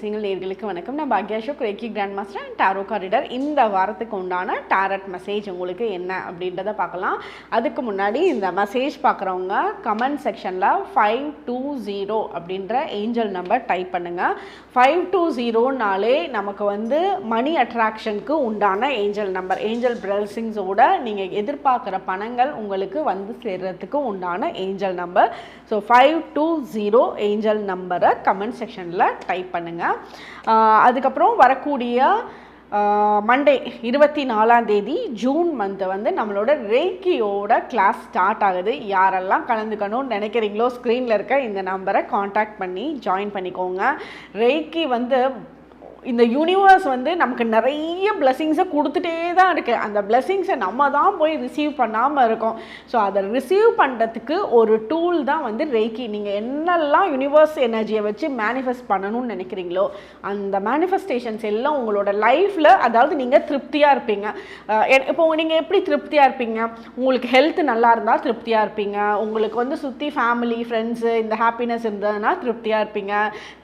ரகசியங்கள் நேர்களுக்கு வணக்கம். நான் Bhagya Ashok reiki grand master and tarot card reader இந்த வாரத்துக்கு உண்டான டாரட் மெசேஜ் உங்களுக்கு என்ன அப்படின்றத பார்க்கலாம். அதுக்கு முன்னாடி இந்த மெசேஜ் பார்க்குறவங்க கமெண்ட் செக்ஷனில் ஃபைவ் டூ ஜீரோ அப்படின்ற ஏஞ்சல் நம்பர் டைப் பண்ணுங்கள் ஃபைவ் டூ ஜீரோனாலே நமக்கு வந்து மணி அட்ராக்ஷனுக்கு உண்டான ஏஞ்சல் நம்பர் ஏஞ்சல் பிளஸிங்ஸோட நீங்கள் எதிர்பார்க்குற பணங்கள் உங்களுக்கு வந்து சேர்றதுக்கு உண்டான angel number so five two zero angel நம்பரை கமெண்ட் செக்ஷனில் டைப் பண்ணுங்கள் அதுக்கப்புறம் வரக்கூடிய மண்டே இருபத்தி நாலாம் தேதி ஜூன் மந்த்து வந்து நம்மளோட ரேக்கியோட கிளாஸ் ஸ்டார்ட் ஆகுது. யாரெல்லாம் கலந்துக்கணும்னு நினைக்கிறீங்களோ ஸ்க்ரீனில் இருக்க இந்த நம்பரை காண்டாக்ட் பண்ணி ஜாயின் பண்ணிக்கோங்க. ரேக்கி வந்து இந்த யூனிவர்ஸ் வந்து நமக்கு நிறைய பிளெஸிங்ஸை கொடுத்துட்டே தான் இருக்குது அந்த பிளெஸிங்ஸை நம்ம தான் போய் ரிசீவ் பண்ணாமல் இருக்கோம். ஸோ அதை ரிசீவ் பண்ணுறதுக்கு ஒரு டூல் தான் வந்து ரெய்கி நீங்கள் என்னெல்லாம் யூனிவர்ஸ் எனர்ஜியை வச்சு மேனிஃபெஸ்ட் பண்ணணும்னு நினைக்கிறீங்களோ அந்த மேனிஃபெஸ்டேஷன்ஸ் எல்லாம் உங்களோட லைஃப்பில் அதாவது நீங்கள் திருப்தியாக இருப்பீங்க. எ- இப்போ நீங்கள் எப்படி திருப்தியாக இருப்பீங்க? உங்களுக்கு ஹெல்த் நல்லா இருந்தால் திருப்தியாக இருப்பீங்க. உங்களுக்கு வந்து சுற்றி ஃபேமிலி ஃப்ரெண்ட்ஸு இந்த ஹாப்பினஸ் இருந்ததுன்னா திருப்தியாக இருப்பீங்க.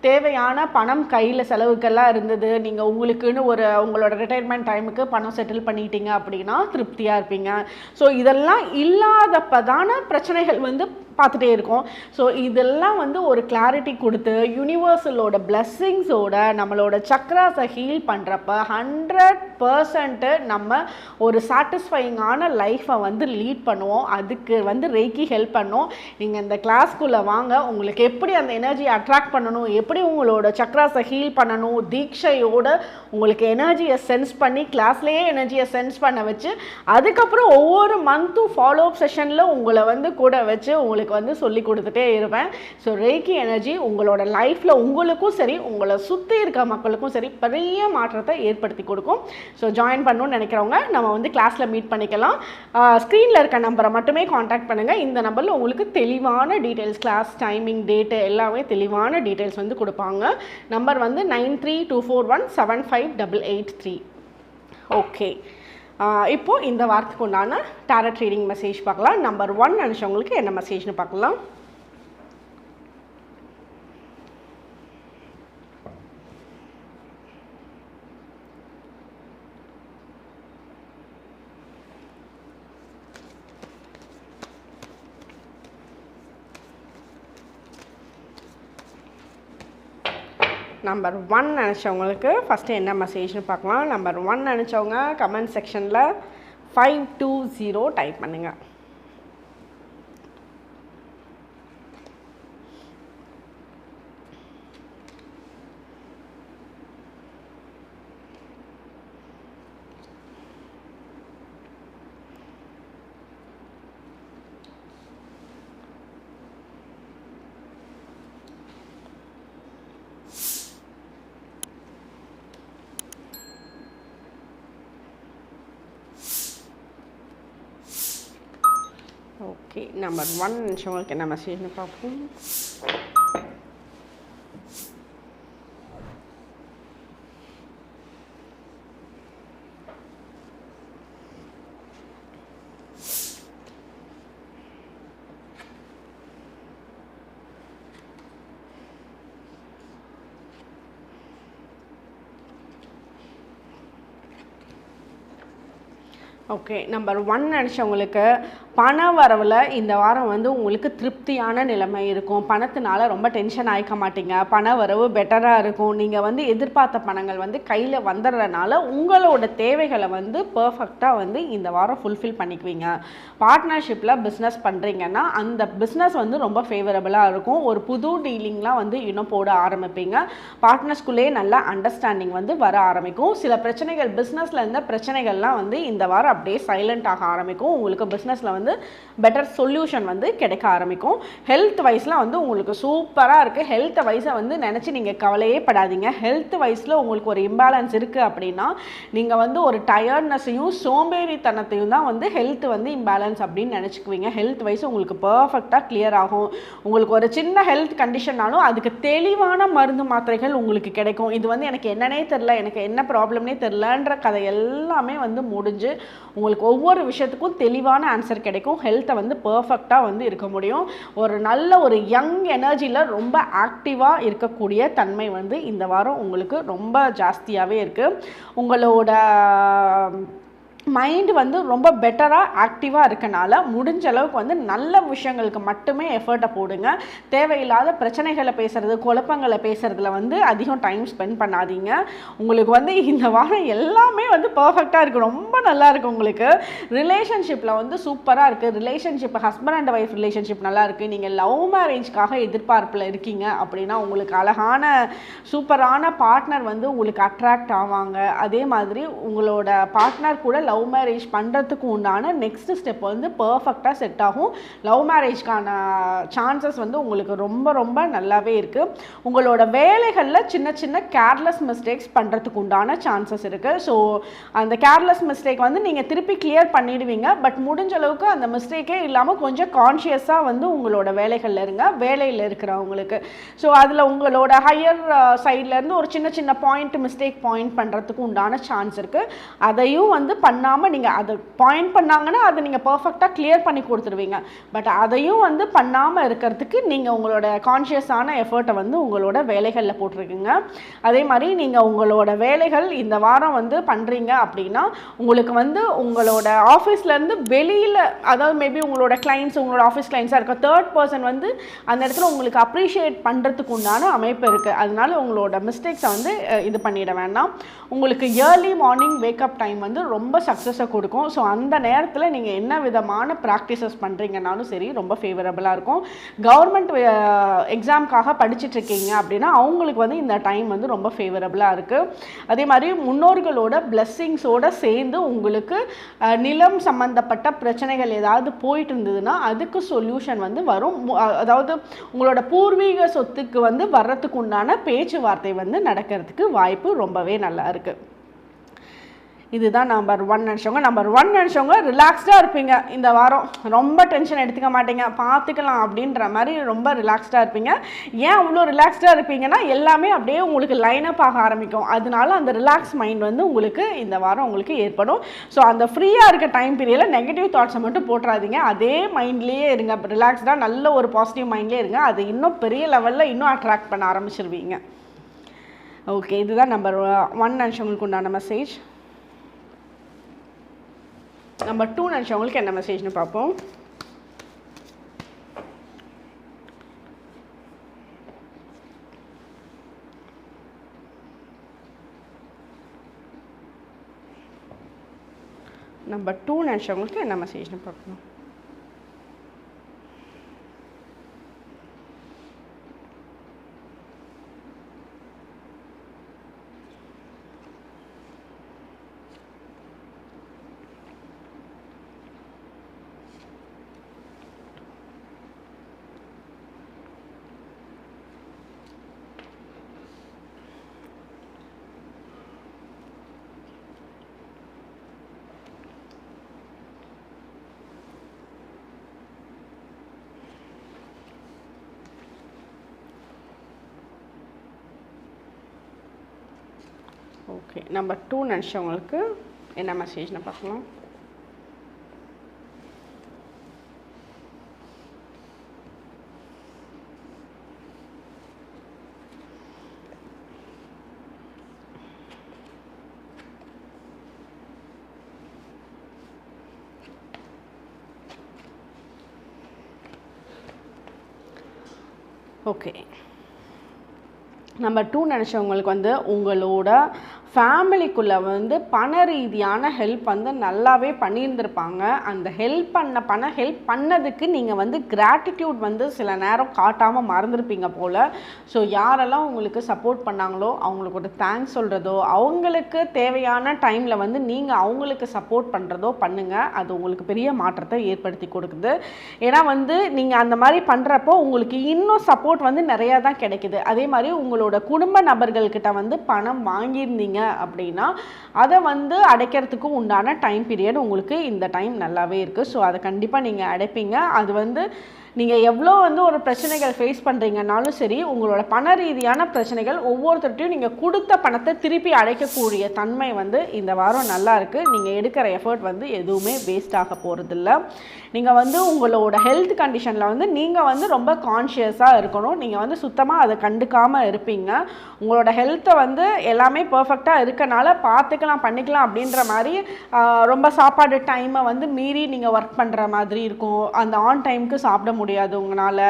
தேவையான பணம் கையில் செலவுக்கெல்லாம் இருந்தது நீங்கள் உங்களுக்குன்னு ஒரு உங்களோட ரிட்டையர்மெண்ட் டைமுக்கு பணம் செட்டில் பண்ணிட்டீங்க அப்படின்னா திருப்தியாக இருப்பீங்க. ஸோ இதெல்லாம் இல்லாதப்ப தானே பிரச்சனைகள் வந்து பார்த்துட்டே இருக்கோம். ஸோ இதெல்லாம் வந்து ஒரு கிளாரிட்டி கொடுத்து யூனிவர்சலோட பிளெஸ்ஸிங்ஸோட நம்மளோட சக்ராஸை ஹீல் பண்ணுறப்ப ஹண்ட்ரட் பர்சன்ட்டு நம்ம ஒரு சாட்டிஸ்ஃபைங்கான லைஃப்பை வந்து லீட் பண்ணுவோம். அதுக்கு வந்து ரெய்க்கி ஹெல்ப் பண்ணும். நீங்கள் இந்த கிளாஸ்க்குள்ளே வாங்க. உங்களுக்கு எப்படி அந்த எனர்ஜியை அட்ராக்ட் பண்ணணும்? எப்படி உங்களோட சக்ராஸை ஹீல் பண்ணணும்? தீட்சையோட உங்களுக்கு எனர்ஜியை சென்ஸ் பண்ணி கிளாஸ்லேயே எனர்ஜியை சென்ஸ் பண்ண வச்சு அதுக்கப்புறம் ஒவ்வொரு மந்த்தும் ஃபாலோ அப் செஷனில் உங்களை வந்து கூட வச்சு உங்களுக்கு வந்து சொல்லி கொடுத்துட்டே இருப்பேன். ஸோ ரேக்கி எனர்ஜி உங்களோட லைஃப்பில் உங்களுக்கும் சரி உங்களை சுற்றி இருக்க மக்களுக்கும் சரி பெரிய மாற்றத்தை ஏற்படுத்தி கொடுக்கும். ஸோ ஜாயின் பண்ணணும்னு நினைக்கிறவங்க நம்ம வந்து கிளாஸில் மீட் பண்ணிக்கலாம். ஸ்க்ரீனில் இருக்க நம்பரை மட்டுமே காண்டாக்ட் பண்ணுங்கள் இந்த நம்பரில் உங்களுக்கு தெளிவான டீட்டெயில்ஸ் கிளாஸ் டைமிங் டேட்டு எல்லாமே தெளிவான டீட்டெயில்ஸ் வந்து கொடுப்பாங்க. நம்பர் வந்து nine three two four one seven five double eight three okay இப்போது இந்த வாரத்துக்கு உண்டான டேரட் ரீடிங் மெசேஜ் பார்க்கலாம். நம்பர் ஒன் நினச்சவங்களுக்கு என்ன மெசேஜ்னு பார்க்கலாம். நம்பர் ஒன் நினச்சவங்களுக்கு ஃபஸ்ட்டு என்ன மெசேஜ்னு பார்க்கலாம். நம்பர் ஒன் நினச்சவங்க கமெண்ட் செக்ஷனில் ஃபைவ் டூ ஜீரோ டைப் பண்ணுங்கள் ஓகே நம்பர் ஒன் நினச்சவங்களுக்கு என்ன மெசேஜ்னு பார்ப்போம். ஓகே நம்பர் ஒன் நினச்சவங்களுக்கு பண வரவில் இந்த வாரம் வந்து உங்களுக்கு திருப்தியான நிலைமை இருக்கும். பணத்தினால ரொம்ப டென்ஷன் ஆயிக்க மாட்டீங்க. பண வரவு பெட்டராக இருக்கும். நீங்கள் வந்து எதிர்பார்த்த பணங்கள் வந்து கையில் வந்துடுறதுனால உங்களோட தேவைகளை வந்து பர்ஃபெக்டாக வந்து இந்த வாரம் ஃபுல்ஃபில் பண்ணிக்குவீங்க. பார்ட்னர்ஷிப்பில் பிஸ்னஸ் பண்ணுறீங்கன்னா அந்த பிஸ்னஸ் வந்து ரொம்ப ஃபேவரபுளாக இருக்கும். ஒரு புது டீலிங்லாம் வந்து இன்னும் போட ஆரம்பிப்பீங்க. பார்ட்னர்ஸ்குள்ளேயே நல்ல அண்டர்ஸ்டாண்டிங் வந்து வர ஆரம்பிக்கும். சில பிரச்சனைகள் பிஸ்னஸில் இருந்த பிரச்சனைகள்லாம் வந்து இந்த வாரம் அப்படியே சைலண்ட் ஆக ஆரம்பிக்கும். உங்களுக்கு பிஸ்னஸில் வந்து பெட்டர் சொல்யூஷன் வந்து கிடைக்க ஆரம்பிக்கும். ஹெல்த் வைஸில் வந்து உங்களுக்கு சூப்பராக இருக்குது ஹெல்த் வைஸை வந்து நினச்சி நீங்கள் கவலையே படாதீங்க. ஹெல்த் வைஸில் உங்களுக்கு ஒரு இம்பேலன்ஸ் இருக்குது அப்படின்னா நீங்கள் வந்து ஒரு டயர்ட்னஸையும் சோம்பேறித்தனத்தையும் தான் வந்து ஹெல்த் வந்து இம்பேலன்ஸ் அப்படின்னு நினச்சிக்குவீங்க. ஹெல்த் வைஸ் உங்களுக்கு பர்ஃபெக்டாக கிளியர் ஆகும். உங்களுக்கு ஒரு சின்ன ஹெல்த் கண்டிஷன்னாலும் அதுக்கு தெளிவான மருந்து மாத்திரைகள் உங்களுக்கு கிடைக்கும். இது வந்து எனக்கு என்னன்னே தெரில எனக்கு என்ன ப்ராப்ளம்னே தெரிலன்ற கதை எல்லாமே வந்து முடிஞ்சு உங்களுக்கு ஒவ்வொரு விஷயத்துக்கும் தெளிவான ஆன்சர் கிடைக்கும். கிடைக்கும். ஹெல்த்தை வந்து பர்ஃபெக்டாக வந்து இருக்க முடியும். ஒரு நல்ல ஒரு யங் எனர்ஜியில் ரொம்ப ஆக்டிவாக இருக்கக்கூடிய தன்மை வந்து இந்த வாரம் உங்களுக்கு ரொம்ப ஜாஸ்தியாகவே இருக்குது உங்களோட மைண்டு வந்து ரொம்ப பெட்டராக ஆக்டிவாக இருக்கனால முடிஞ்ச அளவுக்கு வந்து நல்ல விஷயங்களுக்கு மட்டுமே எஃபர்ட்டை போடுங்க. தேவையில்லாத பிரச்சனைகளை பேசுகிறது குழப்பங்களை பேசுகிறதுல வந்து அதிகம் டைம் ஸ்பெண்ட் பண்ணாதீங்க. உங்களுக்கு வந்து இந்த வாரம் எல்லாமே வந்து பர்ஃபெக்டாக இருக்குது ரொம்ப நல்லா இருக்குது உங்களுக்கு. ரிலேஷன்ஷிப்பில் வந்து சூப்பராக இருக்குது relationship husband and wife relationship நல்லா இருக்குது நீங்கள் லவ் மேரேஜ்க்காக எதிர்பார்ப்பில் இருக்கீங்க அப்படின்னா உங்களுக்கு அழகான சூப்பரான பார்ட்னர் வந்து உங்களுக்கு அட்ராக்ட் ஆவாங்க. அதே மாதிரி உங்களோட பார்ட்னர் கூட லவ் லவ் மேரேஜ் பண்ணுறதுக்கு உண்டான நெக்ஸ்ட் ஸ்டெப் வந்து பர்ஃபெக்டாக செட் ஆகும். லவ் மேரேஜ்க்கான சான்சஸ் வந்து உங்களுக்கு ரொம்ப ரொம்ப நல்லாவே இருக்குது உங்களோட வேலைகளில் சின்ன சின்ன கேர்லெஸ் மிஸ்டேக்ஸ் பண்ணுறதுக்கு உண்டான சான்சஸ் இருக்குது ஸோ அந்த கேர்லெஸ் மிஸ்டேக் வந்து நீங்கள் திருப்பி கிளியர் பண்ணிடுவீங்க. பட் முடிஞ்ச அளவுக்கு அந்த மிஸ்டேக்கே இல்லாமல் கொஞ்சம் கான்ஷியஸாக வந்து உங்களோட வேலைகளில் இருங்க. வேலையில் இருக்கிறவங்களுக்கு. ஸோ அதில் உங்களோட ஹையர் சைட்லேருந்து uh, ஒரு சின்ன சின்ன பாயிண்ட் மிஸ்டேக் பாயிண்ட் பண்ணுறதுக்கு உண்டான சான்ஸ் இருக்குது அதையும் வந்து பண்ணாமல் நீங்கள் அதை பாயிண்ட் பண்ணாங்கன்னா அதை நீங்கள் பர்ஃபெக்டாக கிளியர் பண்ணி கொடுத்துருவீங்க பட் அதையும் வந்து பண்ணாமல் இருக்கிறதுக்கு நீங்கள் உங்களோட கான்ஷியஸான எஃபர்ட்டை வந்து உங்களோட வேலைகளில் போட்டிருக்குங்க. அதே மாதிரி நீங்கள் உங்களோட வேலைகள் இந்த வாரம் வந்து பண்ணுறீங்க அப்படின்னா உங்களுக்கு வந்து உங்களோட ஆஃபீஸ்லேருந்து வெளியில் அதாவது மேபி உங்களோட கிளைண்ட்ஸ் உங்களோட ஆஃபீஸ் கிளைண்ட்ஸாக இருக்க தேர்ட் பர்சன் வந்து அந்த இடத்துல உங்களுக்கு அப்ரிஷியேட் பண்ணுறதுக்கு உண்டான அமைப்பு இருக்குது அதனால உங்களோட மிஸ்டேக்ஸை வந்து இது பண்ணிட வேண்டாம். உங்களுக்கு இயர்லி மார்னிங் வேக்கப் டைம் வந்து ரொம்ப சக்ஸஸை கொடுக்கும். ஸோ அந்த நேரத்தில் நீங்கள் என்ன விதமான ப்ராக்டிசஸ் பண்ணுறீங்கனாலும் சரி ரொம்ப ஃபேவரபுளாக இருக்கும். கவர்மெண்ட் எக்ஸாம்க்காக படிச்சுட்டு இருக்கீங்க அப்படின்னா அவங்களுக்கு வந்து இந்த டைம் வந்து ரொம்ப ஃபேவரபுளாக இருக்குது அதே மாதிரி முன்னோர்களோட பிளெஸ்ஸிங்ஸோடு சேர்ந்து உங்களுக்கு நிலம் சம்மந்தப்பட்ட பிரச்சனைகள் ஏதாவது போயிட்டு இருந்ததுன்னா அதுக்கு சொல்யூஷன் வந்து வரும். அதாவது உங்களோட பூர்வீக சொத்துக்கு வந்து வர்றதுக்கு உண்டான பேச்சுவார்த்தை வந்து நடக்கிறதுக்கு வாய்ப்பு ரொம்பவே நல்லா இருக்குது இதுதான் நம்பர் ஒன் நினச்சவங்க. நம்பர் ஒன் நினச்சவங்க ரிலாக்ஸ்டாக இருப்பீங்க. இந்த வாரம் ரொம்ப டென்ஷன் எடுத்துக்க மாட்டீங்க. பார்த்துக்கலாம் அப்படின்ற மாதிரி ரொம்ப ரிலாக்ஸ்டாக இருப்பீங்க. ஏன் அவ்வளோ ரிலாக்ஸ்டாக இருப்பீங்கன்னா எல்லாமே அப்படியே உங்களுக்கு லைன் அப் ஆக ஆரம்பிக்கும். அதனால அந்த ரிலாக்ஸ் மைண்ட் வந்து உங்களுக்கு இந்த வாரம் உங்களுக்கு ஏற்படும். ஸோ அந்த ஃப்ரீயாக இருக்க டைம் பீரியடில் நெகட்டிவ் தாட்ஸை மட்டும் போட்டுறாதீங்க. அதே மைண்ட்லேயே இருங்க. ரிலாக்ஸ்டாக நல்ல ஒரு பாசிட்டிவ் மைண்ட்லேயே இருங்க. அது இன்னும் பெரிய லெவலில் இன்னும் அட்ராக்ட் பண்ண ஆரம்பிச்சிருவீங்க. ஓகே இதுதான் நம்பர் ஒன் uh, நினச்சவங்களுக்கு உண்டான மெசேஜ் நம்பர் டூ நினச்சவங்களுக்கு என்ன மெசேஜ்னு பார்ப்போம். நம்பர் டூ நினச்சவங்களுக்கு என்ன மெசேஜ்னு பார்க்கணும் ஓகே நம்பர் டூ நினச்சவங்களுக்கு என்ன மெசேஜ்னு பார்க்கலாம் ஓகே நம்பர் டூ நினச்சவங்களுக்கு வந்து உங்களோட ஃபேமிலிக்குள்ளே வந்து பண ரீதியான ஹெல்ப் வந்து நல்லாவே பண்ணியிருந்திருப்பாங்க. அந்த ஹெல்ப் பண்ண பண ஹெல்ப் பண்ணதுக்கு நீங்கள் வந்து கிராட்டிடியூட் வந்து சில நேரம் காட்டாமல் மறந்துருப்பீங்க போல். ஸோ யாரெல்லாம் உங்களுக்கு சப்போர்ட் பண்ணாங்களோ அவங்களுக்கு ஒரு தேங்க்ஸ் சொல்கிறதோ அவங்களுக்கு தேவையான டைமில் வந்து நீங்கள் அவங்களுக்கு சப்போர்ட் பண்ணுறதோ பண்ணுங்கள் அது உங்களுக்கு பெரிய மாற்றத்தை ஏற்படுத்தி கொடுக்குது. ஏன்னா வந்து நீங்கள் அந்த மாதிரி பண்ணுறப்போ உங்களுக்கு இன்னும் சப்போர்ட் வந்து நிறையா தான் கிடைக்குது. அதே மாதிரி உங்களோட குடும்ப நபர்கள்கிட்ட வந்து பணம் வாங்கியிருந்தீங்க அப்படின்னா அதை வந்து அடைக்கிறதுக்கு உண்டான டைம் பீரியட் உங்களுக்கு இந்த டைம் நல்லாவே இருக்குது ஸோ அதை கண்டிப்பாக நீங்கள் அடைப்பீங்க. அது வந்து நீங்கள் எவ்வளோ வந்து ஒரு பிரச்சனைகள் ஃபேஸ் பண்ணுறீங்கனாலும் சரி உங்களோட பண ரீதியான பிரச்சனைகள் ஒவ்வொருத்தர்ட்டையும் நீங்கள் கொடுத்த பணத்தை திருப்பி அடைக்கக்கூடிய தன்மை வந்து இந்த வாரம் நல்லா இருக்குது நீங்கள் எடுக்கிற எஃபர்ட் வந்து எதுவுமே வேஸ்ட் ஆக போகிறதில்ல நீங்கள் வந்து உங்களோட ஹெல்த் கண்டிஷனில் வந்து நீங்கள் வந்து ரொம்ப கான்ஷியஸாக இருக்கணும். நீங்கள் வந்து சுத்தமாக அதை கண்டுக்காமல் இருப்பீங்க. உங்களோட ஹெல்த்தை வந்து எல்லாமே பர்ஃபெக்டாக இருக்கனால பார்த்துக்கலாம் பண்ணிக்கலாம் அப்படின்ற மாதிரி ரொம்ப சாப்பாடு டைமை வந்து மீறி நீங்கள் ஒர்க் பண்ணுற மாதிரி இருக்கும். அந்த ஆன் டைமுக்கு சாப்பிட முடியாது உங்களால்.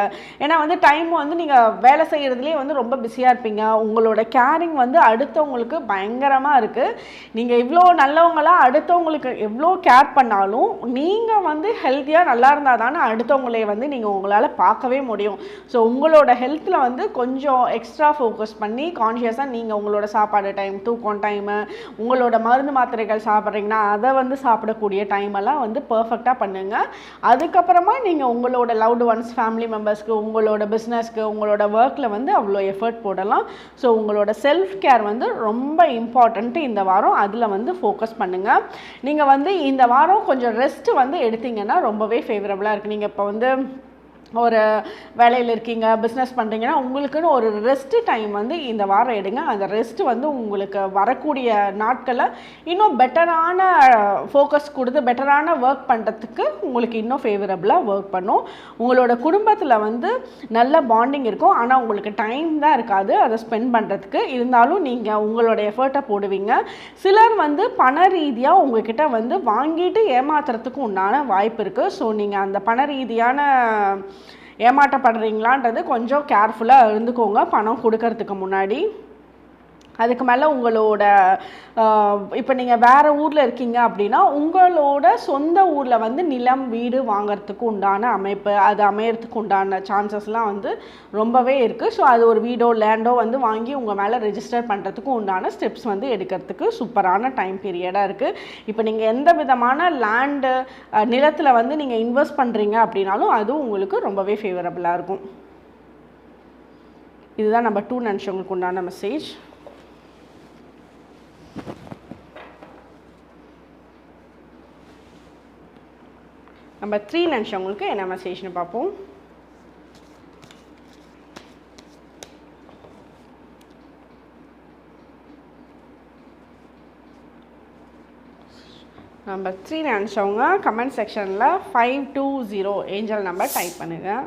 ஏன்னா வந்து டைம் வந்து நீங்கள் வேலை செய்கிறதுலேயே வந்து ரொம்ப பிஸியாக இருப்பீங்க. உங்களோட கேரிங் வந்து அடுத்தவங்களுக்கு பயங்கரமாக இருக்குது நீங்கள் இவ்வளோ நல்லவங்களாக அடுத்தவங்களுக்கு எவ்வளோ கேர் பண்ணாலும் நீங்கள் வந்து ஹெல்த்தியாக நல்லா இருந்தால் தானே அடுத்தவங்களே வந்து நீங்கள் உங்களால் பார்க்கவே முடியும். ஸோ உங்களோட ஹெல்த்தில் வந்து கொஞ்சம் எக்ஸ்ட்ரா ஃபோக்கஸ் பண்ணி கான்ஷியஸாக நீங்கள் உங்களோட சாப்பாடு டைம் தூக்கம் டைமு உங்களோட மருந்து மாத்திரைகள் சாப்பிட்றீங்கன்னா அதை வந்து சாப்பிடக்கூடிய டைமெல்லாம் வந்து பர்ஃபெக்டாக பண்ணுங்கள் அதுக்கப்புறமா நீங்கள் உங்களோட லவ்டு ஒன்ஸ் ஃபேமிலி மெம்பர்ஸ்க்கு உங்களோட பிஸ்னஸ்க்கு உங்களோட ஒர்க்கில் வந்து அவ்வளோ எஃபர்ட் போடலாம். ஸோ உங்களோட செல்ஃப் கேர் வந்து ரொம்ப இம்பார்ட்டண்ட்டு இந்த வாரம். அதில் வந்து ஃபோக்கஸ் பண்ணுங்கள் நீங்கள் வந்து இந்த வாரம் கொஞ்சம் ரெஸ்ட் வந்து எடுத்தீங்கன்னா ரொம்பவே ஃபேவரபுளாக இருக்குது நீங்கள் இப்போ வந்து ஒரு வேலையில் இருக்கீங்க பிஸ்னஸ் பண்ணுறீங்கன்னா உங்களுக்குன்னு ஒரு ரெஸ்ட்டு டைம் வந்து இந்த வாரம் எடுங்க. அந்த ரெஸ்ட் வந்து உங்களுக்கு வரக்கூடிய நாட்களில் இன்னும் பெட்டரான ஃபோக்கஸ் கொடுத்து பெட்டரான ஒர்க் பண்ணுறதுக்கு உங்களுக்கு இன்னும் ஃபேவரபுளாக ஒர்க் பண்ணும். உங்களோட குடும்பத்தில் வந்து நல்ல பாண்டிங் இருக்கும். ஆனால் உங்களுக்கு டைம் தான் இருக்காது. அதை ஸ்பெண்ட் பண்ணுறதுக்கு இருந்தாலும் நீங்கள் உங்களோட எஃபர்ட்டை போடுவீங்க. சிலர் வந்து பண ரீதியாக உங்ககிட்ட வந்து வாங்கிட்டு ஏமாத்துறதுக்கு உண்டான வாய்ப்பு இருக்குது ஸோ நீங்கள் அந்த பண ரீதியான ஏமாற்றப்படுறீங்களான்றது கொஞ்சம் கேர்ஃபுல்லாக இருந்துக்கோங்க. பணம் கொடுக்கறதுக்கு முன்னாடி. அதுக்கு மேலே உங்களோட இப்போ நீங்கள் வேறு ஊரில் இருக்கீங்க அப்படின்னா உங்களோட சொந்த ஊரில் வந்து நிலம் வீடு வாங்கிறதுக்கு உண்டான அமைப்பு அது அமையறதுக்கு உண்டான சான்சஸ்லாம் வந்து ரொம்பவே இருக்குது ஸோ அது ஒரு வீடோ லேண்டோ வந்து வாங்கி உங்கள் மேலே ரெஜிஸ்டர் பண்ணுறதுக்கு உண்டான ஸ்டெப்ஸ் வந்து எடுக்கிறதுக்கு சூப்பரான டைம் பீரியடாக இருக்குது இப்போ நீங்கள் எந்த விதமான லேண்டு நிலத்தில் வந்து நீங்கள் இன்வெஸ்ட் பண்ணுறீங்க அப்படின்னாலும் அதுவும் உங்களுக்கு ரொம்பவே ஃபேவரபுளாக இருக்கும். இதுதான் நம்ம டூ நினச்சவங்களுக்கு உண்டான மெசேஜ் நம்ம த்ரீ நினச்சவங்களுக்கு என்ன மெசேஜ்னு பார்ப்போம்? நம்பர் த்ரீ நினச்சவங்க கமெண்ட் செக்ஷனில் five two zero angel number type பண்ணுங்கள்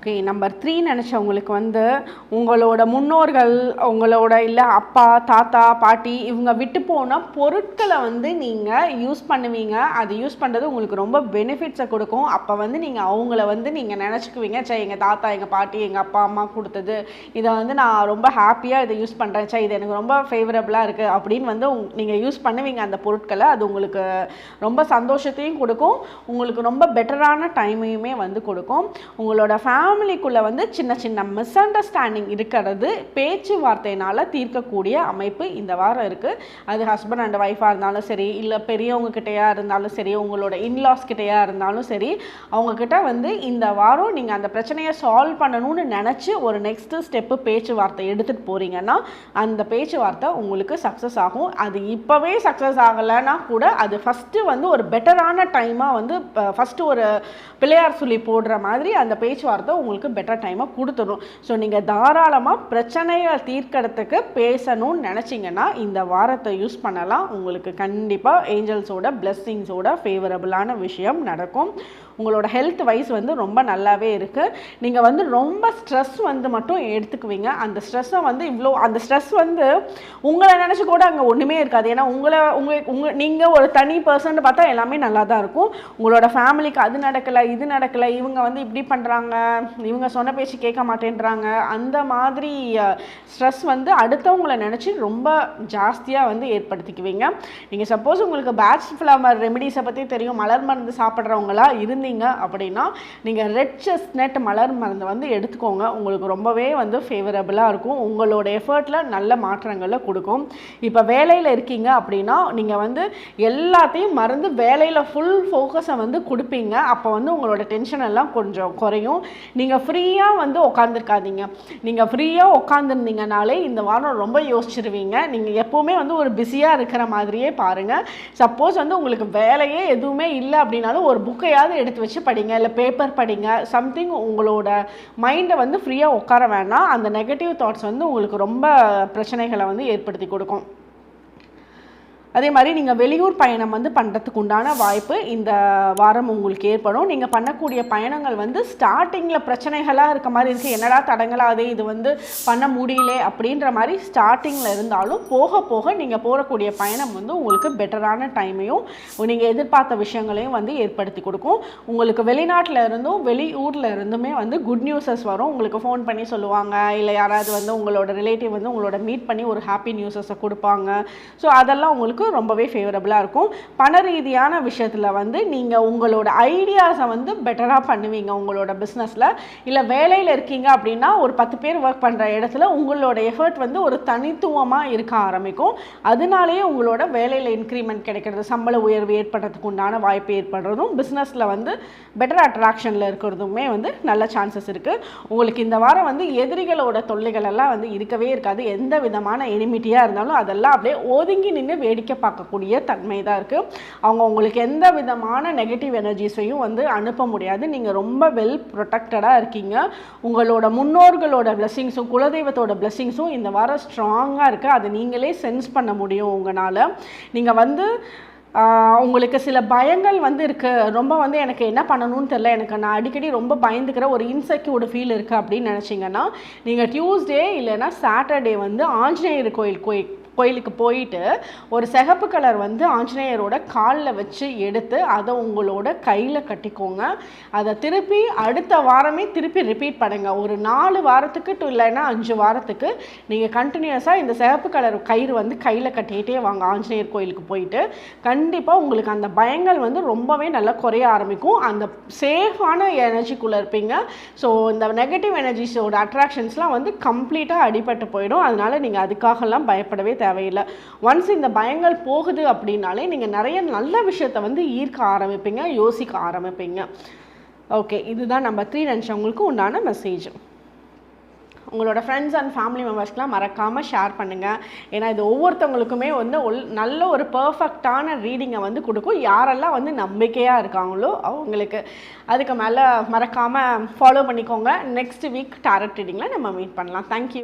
ஓகே நம்பர் த்ரீ நினச்சவங்களுக்கு வந்து உங்களோட முன்னோர்கள் உங்களோட இல்லை அப்பா தாத்தா பாட்டி இவங்க விட்டு போன பொருட்களை வந்து நீங்கள் யூஸ் பண்ணுவீங்க. அது யூஸ் பண்ணுறது உங்களுக்கு ரொம்ப பெனிஃபிட்ஸை கொடுக்கும். அப்போ வந்து நீங்கள் அவங்கள வந்து நீங்கள் நினச்சிக்குவீங்க. சே எங்கள் தாத்தா எங்கள் பாட்டி எங்கள் அப்பா அம்மா கொடுத்தது. இதை வந்து நான் ரொம்ப ஹாப்பியாக இதை யூஸ் பண்ணுறேன் சே இது எனக்கு ரொம்ப ஃபேவரபுளாக இருக்குது அப்படின்னு வந்து நீங்கள் யூஸ் பண்ணுவீங்க அந்த பொருட்களை. அது உங்களுக்கு ரொம்ப சந்தோஷத்தையும் கொடுக்கும். உங்களுக்கு ரொம்ப பெட்டரான டைமையுமே வந்து கொடுக்கும். உங்களோட ஃபேமிலிக்குள்ளே வந்து சின்ன சின்ன மிஸ் அண்டர்ஸ்டாண்டிங் இருக்கிறது பேச்சுவார்த்தையினால் தீர்க்கக்கூடிய அமைப்பு இந்த வாரம் இருக்குது அது ஹஸ்பண்ட் அண்ட் ஒய்ஃபாக இருந்தாலும் சரி இல்லை பெரியவங்க கிட்டேயா இருந்தாலும் சரி உங்களோட இன்லாஸ் கிட்டேயா இருந்தாலும் சரி அவங்கக்கிட்ட வந்து இந்த வாரம் நீங்கள் அந்த பிரச்சனையை சால்வ் பண்ணணும்னு நினச்சி ஒரு நெக்ஸ்ட்டு ஸ்டெப்பு பேச்சுவார்த்தை எடுத்துகிட்டு போகிறீங்கன்னா அந்த பேச்சுவார்த்தை உங்களுக்கு சக்ஸஸ் ஆகும். அது இப்போவே சக்ஸஸ் ஆகலைன்னா கூட அது ஃபஸ்ட்டு வந்து ஒரு பெட்டரான டைமாக வந்து ஃபஸ்ட்டு ஒரு பிள்ளையார் சொல்லி போடுற மாதிரி அந்த பேச்சுவார்த்தை உங்களுக்கு பெட்டர் டைமை கொடுத்துடும் ஸோ நீங்கள் தாராளமாக பிரச்சனையை தீர்க்கறதுக்கு பேசணும்னு நினச்சிங்கன்னா இந்த வாரத்தை யூஸ் பண்ணலாம். உங்களுக்கு கண்டிப்பாக ஏஞ்சல்ஸோட பிளெஸ்ஸிங்ஸோட ஃபேவரபுளான விஷயம் நடக்கும். உங்களோட ஹெல்த் வைஸ் வந்து ரொம்ப நல்லாவே இருக்குது நீங்கள் வந்து ரொம்ப ஸ்ட்ரெஸ் வந்து மட்டும் எடுத்துக்குவீங்க. அந்த ஸ்ட்ரெஸ்ஸை வந்து இவ்வளோ அந்த ஸ்ட்ரெஸ் வந்து உங்களை நினச்சி கூட அங்கே ஒன்றுமே இருக்காது. ஏன்னா உங்களை உங்கள் உங்கள் நீங்கள் ஒரு தனி பர்சன் பார்த்தா எல்லாமே நல்லா தான் இருக்கும். உங்களோட ஃபேமிலிக்கு அது நடக்கலை இது நடக்கலை இவங்க வந்து இப்படி பண்ணுறாங்க இவங்க சொன்ன பேச்சு கேட்க மாட்டேன்றாங்க. அந்த மாதிரி ஸ்ட்ரெஸ் வந்து அடுத்தவங்களை நினச்சி ரொம்ப ஜாஸ்தியாக வந்து ஏற்படுத்திக்குவீங்க. நீங்கள் சப்போஸ் உங்களுக்கு பேட்ச் ஃப்ளவர் ரெமெடிஸை பற்றி தெரியும். மலர் மருந்து சாப்பிட்றவங்களா இருந்தீங்க அப்படின்னா நீங்கள் ரெட் செஸ்னட் மலர் மருந்து வந்து எடுத்துக்கோங்க. உங்களுக்கு ரொம்பவே வந்து ஃபேவரபுளாக இருக்கும். உங்களோட எஃபர்ட்டில் நல்ல மாற்றங்களை கொடுக்கும். இப்போ வேலையில் இருக்கீங்க அப்படின்னா நீங்கள் வந்து எல்லாத்தையும் மறந்து வேலையில் ஃபுல் ஃபோக்கஸை வந்து கொடுப்பீங்க. அப்போ வந்து உங்களோட டென்ஷன் எல்லாம் கொஞ்சம் குறையும். நீங்கள் ஃப்ரீயாக வந்து உட்காந்துருக்காதீங்க நீங்கள் ஃப்ரீயாக உட்காந்துருந்தீங்கனாலே இந்த வாரம் ரொம்ப யோசிச்சிருவீங்க. நீங்கள் எப்போவுமே வந்து ஒரு பிஸியாக இருக்கிற மாதிரியே பாருங்கள் சப்போஸ் வந்து உங்களுக்கு வேலையே எதுவுமே இல்லை அப்படின்னாலும் ஒரு புக்கையாவது எடுத்து வச்சு படிங்க இல்லை பேப்பர் படிங்க. சம்திங் உங்களோட மைண்டை வந்து ஃப்ரீயாக உட்கார வேணாம். அந்த நெகட்டிவ் தாட்ஸ் வந்து உங்களுக்கு ரொம்ப பிரச்சனைகளை வந்து ஏற்படுத்தி கொடுக்கும். அதே மாதிரி நீங்கள் வெளியூர் பயணம் வந்து பண்ணுறதுக்கு உண்டான வாய்ப்பு இந்த வாரம் உங்களுக்கு ஏற்படும். நீங்கள் பண்ணக்கூடிய பயணங்கள் வந்து ஸ்டார்டிங்கில் பிரச்சனைகளாக இருக்க மாதிரி இருக்குது என்னடா தடங்களாதே இது வந்து பண்ண முடியலே அப்படின்ற மாதிரி ஸ்டார்டிங்கில் இருந்தாலும் போக போக நீங்கள் போகக்கூடிய பயணம் வந்து உங்களுக்கு பெட்டரான டைமையும் நீங்கள் எதிர்பார்த்த விஷயங்களையும் வந்து ஏற்படுத்தி கொடுக்கும். உங்களுக்கு வெளிநாட்டில் இருந்தும் வெளியூரில் இருந்துமே வந்து குட் நியூஸஸ் வரும். உங்களுக்கு ஃபோன் பண்ணி சொல்லுவாங்க. இல்லை யாராவது வந்து உங்களோட ரிலேட்டிவ் வந்து உங்களோட மீட் பண்ணி ஒரு ஹாப்பி நியூஸஸை கொடுப்பாங்க. ஸோ அதெல்லாம் உங்களுக்கு ரொம்பவே ஃபேவரபுளாக இருக்கும். பண ரீதியான விஷயத்தில் வந்து நீங்கள் உங்களோட ஐடியாஸை வந்து பெட்டராக பண்ணுவீங்க உங்களோட பிஸ்னஸில் இல்லை வேலையில் இருக்கீங்க அப்படின்னா ஒரு பத்து பேர் ஒர்க் பண்ணுற இடத்துல உங்களோட எஃபர்ட் வந்து ஒரு தனித்துவமாக இருக்க ஆரம்பிக்கும். அதனாலேயே உங்களோட வேலையில் இன்க்ரிமெண்ட் கிடைக்கிறது சம்பள உயர்வு ஏற்படுறதுக்கு உண்டான வாய்ப்பு ஏற்படுறதும் பிஸ்னஸில் வந்து பெட்டர் அட்ராக்ஷனில் இருக்கிறதுமே வந்து நல்ல சான்சஸ் இருக்குது உங்களுக்கு இந்த வாரம் வந்து எதிரிகளோட தொல்லைகள் எல்லாம் வந்து இருக்கவே இருக்காது. எந்த விதமான எனிமிட்டியாக இருந்தாலும் அதெல்லாம் அப்படியே ஒதுங்கி நின்று வேடிக்கை பார்க்கக்கூடிய தன்மை தான் இருக்குது அவங்க உங்களுக்கு எந்த விதமான நெகட்டிவ் எனர்ஜிஸையும் வந்து அனுப்ப முடியாது. நீங்கள் ரொம்ப வெல் ப்ரொடெக்டடாக இருக்கீங்க. உங்களோட முன்னோர்களோட பிளெஸ்ஸிங்ஸும் குலதெய்வத்தோட பிளெஸ்ஸிங்ஸும் இந்த வாரம் ஸ்ட்ராங்காக இருக்குது அதை நீங்களே சென்ஸ் பண்ண முடியும் உங்களால். நீங்கள் வந்து உங்களுக்கு சில பயங்கள் வந்து இருக்குது ரொம்ப வந்து எனக்கு என்ன பண்ணணும்னு தெரில எனக்கு நான் அடிக்கடி ரொம்ப பயந்துக்கிற ஒரு இன்செக்யூர்டு ஃபீல் இருக்குது அப்படின்னு நினச்சிங்கன்னா நீங்கள் டியூஸ்டே இல்லைன்னா சாட்டர்டே வந்து ஆஞ்சநேயர் கோயில் கோயில் கோயிலுக்கு போயிட்டு ஒரு சிகப்பு கலர் வந்து ஆஞ்சநேயரோட காலில் வச்சு எடுத்து அதை உங்களோட கையில் கட்டிக்கோங்க. அதை திருப்பி அடுத்த வாரமே திருப்பி ரிப்பீட் பண்ணுங்க. ஒரு நாலு வாரத்துக்கு டு இல்லைன்னா அஞ்சு வாரத்துக்கு நீங்கள் கண்டினியூஸாக இந்த சிகப்பு கலர் கயிறு வந்து கையில் கட்டிக்கிட்டே வாங்க. ஆஞ்சநேயர் கோயிலுக்கு போயிட்டு கண்டிப்பாக உங்களுக்கு அந்த பயங்கள் வந்து ரொம்பவே நல்லா குறைய ஆரம்பிக்கும். அந்த சேஃபான எனர்ஜிக்குள்ளே இருப்பீங்க. ஸோ இந்த நெகட்டிவ் எனர்ஜிஸோட அட்ராக்ஷன்ஸ்லாம் வந்து கம்ப்ளீட்டாக அடிபட்டு போயிடும். அதனால் நீங்கள் அதுக்காகலாம் பயப்படவே தேவையில்லை. ஒன்ஸ் இந்த பயங்கள் போகுது அப்படின்னாலே நீங்கள் நிறைய நல்ல விஷயத்தை வந்து ஈர்க்க ஆரம்பிப்பீங்க யோசிக்க ஆரம்பிப்பீங்க. ஓகே இதுதான் நம்ம த்ரீ நினச்சவங்களுக்கு உண்டான மெசேஜ் உங்களோட ஃப்ரெண்ட்ஸ் அண்ட் ஃபேமிலி மெம்பர்ஸ்க்கெலாம் மறக்காமல் ஷேர் பண்ணுங்கள் ஏன்னா இது ஒவ்வொருத்தவங்களுக்குமே வந்து நல்ல ஒரு பர்ஃபெக்டான ரீடிங்கை வந்து கொடுக்கும். யாரெல்லாம் வந்து நம்பிக்கையாக இருக்காங்களோ அவங்களுக்கு அதுக்கு மேலே மறக்காமல் ஃபாலோ பண்ணிக்கோங்க. நெக்ஸ்ட் வீக் டேரட் ரீடிங்கில் நம்ம மீட் பண்ணலாம். தேங்க்யூ